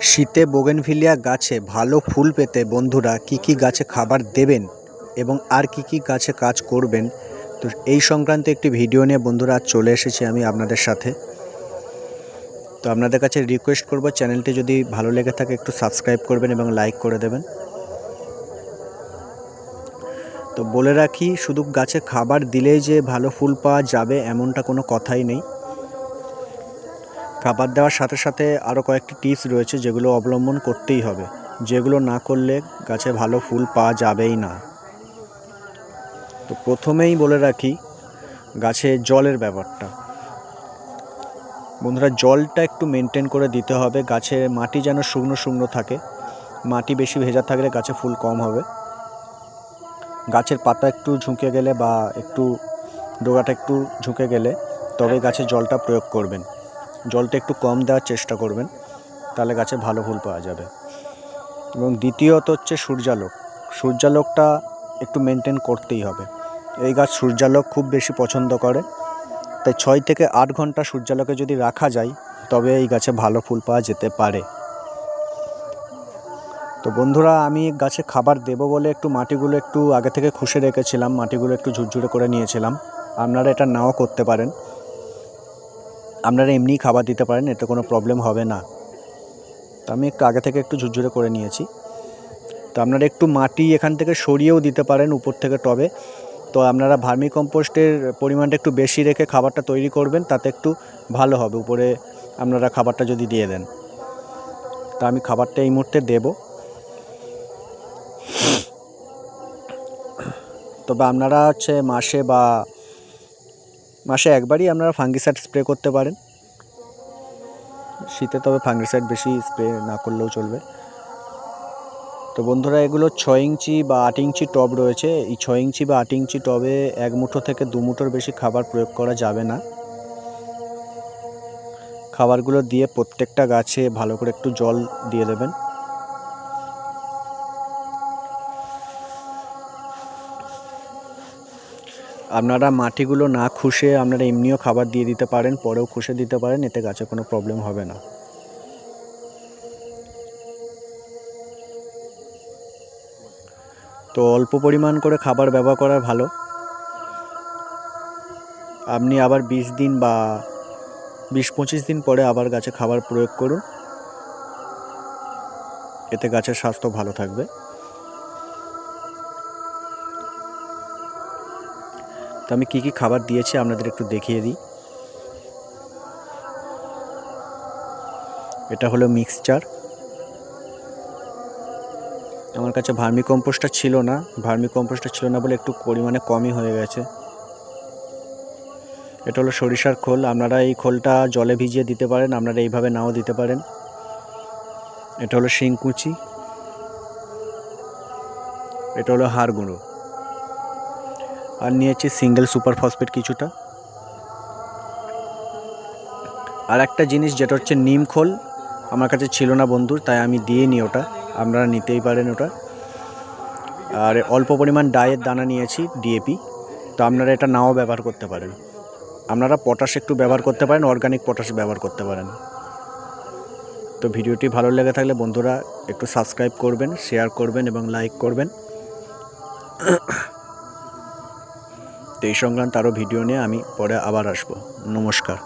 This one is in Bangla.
শীতে বোগেনভিলিয়া গাছে ভালো ফুল পেতে বন্ধুরা কী কী গাছে খাবার দেবেন এবং আর কী কী গাছে কাজ করবেন? তো এই সংক্রান্ত একটি ভিডিও নিয়ে বন্ধুরা চলে এসেছি আমি আপনাদের সাথে। তো আপনাদের কাছে রিকোয়েস্ট করব, চ্যানেলটি যদি ভালো লেগে থাকে একটু সাবস্ক্রাইব করবেন এবং লাইক করে দেবেন। তো বলে রাখি, শুধু গাছে খাবার দিলেই যে ভালো ফুল পাওয়া যাবে এমনটা কোনো কথাই নেই। খাবার দেওয়ার সাথে সাথে আরও কয়েকটি টিপস রয়েছে যেগুলো অবলম্বন করতেই হবে। যেগুলো না করলে গাছে ভালো ফুল পাওয়া যাবেই না। তো প্রথমেই বলে রাখি, গাছে জলের ব্যাপারটা। বন্ধুরা, জলটা একটু মেনটেন করে দিতে হবে। গাছে মাটি যেন শুকনো শুকনো থাকে। মাটি বেশি ভেজা থাকলে গাছে ফুল কম হবে। গাছের পাতা একটু ঝুঁকে গেলে বা একটু ডোগাটা একটু ঝুঁকে গেলে তবে গাছে জলটা প্রয়োগ করবেন। জলটা একটু কম দেওয়ার চেষ্টা করবেন, তাহলে গাছে ভালো ফুল পাওয়া যাবে। এবং দ্বিতীয়ত হচ্ছে সূর্যালোক। সূর্যালোকটা একটু মেনটেন করতেই হবে। এই গাছ সূর্যালোক খুব বেশি পছন্দ করে। তাই ছয় থেকে আট ঘণ্টা সূর্যালোকে যদি রাখা যায়, তবে এই গাছে ভালো ফুল পাওয়া যেতে পারে। তো বন্ধুরা, আমি গাছে খাবার দেবো বলে একটু মাটিগুলো একটু আগে থেকে খুশে রেখেছিলাম, মাটিগুলো একটু ঝুরঝুরে করে নিয়েছিলাম। আপনারা এটা নাও করতে পারেন। আপনারা এমনিই খাবার দিতে পারেন, এতে কোনো প্রবলেম হবে না। তো আমি একটু আগে থেকে একটু ঝুরঝুরে করে নিয়েছি। তো আপনারা একটু মাটি এখান থেকে সরিয়েও দিতে পারেন, উপর থেকে টবে। তো আপনারা ভার্মি কম্পোস্টের পরিমাণটা একটু বেশি রেখে খাবারটা তৈরি করবেন, তাতে একটু ভালো হবে। উপরে আপনারা খাবারটা যদি দিয়ে দেন। তা আমি খাবারটা এই মুহূর্তে দেবো। তবে আপনারা হচ্ছে মাসে বা মাসে একবারই আপনারা ফাঙ্গিসাইড স্প্রে করতে পারেন। শীতে তবে ফাঙ্গিসাইড বেশি স্প্রে না করলেও চলবে। তো বন্ধুরা, এগুলো ছয় ইঞ্চি বা আট ইঞ্চি টব রয়েছে। এই ছয় ইঞ্চি বা আট ইঞ্চি টবে এক মুঠো থেকে দু মুঠোর বেশি খাবার প্রয়োগ করা যাবে না। খাবারগুলো দিয়ে প্রত্যেকটা গাছে ভালো করে একটু জল দিয়ে দেবেন। আপনারা মাটিগুলো না খুশে আপনারা এমনিও খাবার দিয়ে দিতে পারেন, পরেও খুশে দিতে পারেন, এতে গাছে কোনো প্রবলেম হবে না। তো অল্প পরিমাণ করে খাবার ব্যবহার করা ভালো। আপনি আবার বিশ দিন বা বিশ পঁচিশ দিন পরে আবার গাছে খাবার প্রয়োগ করুন। এতে গাছের স্বাস্থ্য ভালো থাকবে। তো আমি কী কী খাবার দিয়েছি আপনাদের একটু দেখিয়ে দিই। এটা হলো মিক্সচার আমার কাছে ভার্মি কম্পোস্টটা ছিল না। ভার্মি কম্পোস্টটা ছিল না বলে একটু পরিমাণে কমই হয়ে গেছে। এটা হলো সরিষার খোল। আপনারা এই খোলটা জলে ভিজিয়ে দিতে পারেন। আপনারা এইভাবে নাও দিতে পারেন। এটা হলো শিংকুচি। এটা হলো হাড় গুঁড়ো। আর নিয়েছি সিঙ্গেল সুপার ফসফেট কিছুটা। আর একটা জিনিস, যেটা হচ্ছে নিম খোল, আমার কাছে ছিল না বন্ধুর, তাই আমি দিয়ে নিই ওটা। আপনারা নিতেই পারেন ওটা। আর অল্প পরিমাণ ডায়ের দানা নিয়েছি, ডিএপি। তো আপনারা এটা নাও ব্যবহার করতে পারেন। আপনারা পটাশ একটু ব্যবহার করতে পারেন, অর্গানিক পটাশ ব্যবহার করতে পারেন। তো ভিডিওটি ভালো লেগে থাকলে বন্ধুরা একটু সাবস্ক্রাইব করবেন, শেয়ার করবেন এবং লাইক করবেন। এই সংক্রান্ত আরও ভিডিও নিয়ে আমি পরে আবার আসব। নমস্কার।